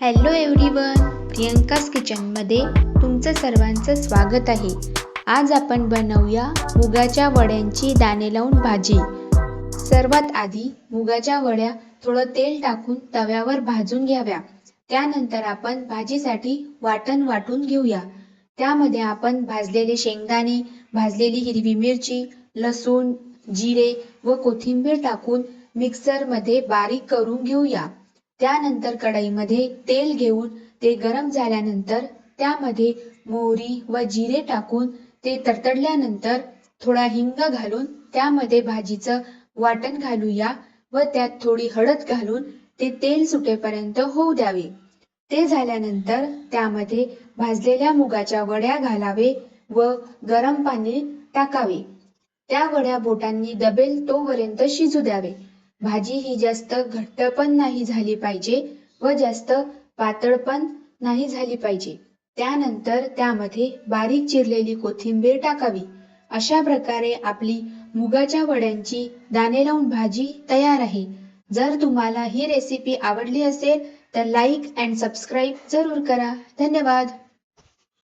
Hello everyone Priyanka's किचनमध्ये तुमचं सर्वांचं स्वागत आहे. आज आपण बनवूया मुगाच्या वड्यांची दाणे लावून भाजी. सर्वात आधी मुगाच्या वड्या थोडं तेल टाकून तव्यावर भाजून घ्याव्या. त्यानंतर आपण भाजीसाठी वाटण वाटून घेऊया. त्यामध्ये आपण भाजलेले शेंगदाणे भाजलेली हिरवी मिरची लसूण जिरे व कोथिंबीर टाकून मिक्सरमध्ये बारीक करून घेऊया. त्यानंतर कढईमध्ये तेल घेऊन ते गरम झाल्यानंतर त्यामध्ये मोहरी व जिरे टाकून ते तडतडल्यानंतर थोडा हिंग घालून त्यामध्ये भाजीचं वाटण घालूया व त्यात थोडी हळद घालून ते तेल सुटेपर्यंत होऊ द्यावे. ते झाल्यानंतर त्यामध्ये भाजलेल्या मुगाच्या वड्या घालावे व गरम पाणी टाकावे. त्या वड्या बोटांनी दबेल तोपर्यंत शिजू द्यावे. भाजी ही जास्त घट्ट पण नाही झाली पाहिजे व जास्त पातळ पण नाही झाली पाहिजे. त्यानंतर त्यामध्ये बारीक चिरलेली कोथिंबीर टाकावी. अशा प्रकारे आपली मुगाच्या वड्यांची दाणे लावून भाजी तयार आहे. जर तुम्हाला ही रेसिपी आवडली असेल तर लाईक अँड सबस्क्राईब जरूर करा. धन्यवाद!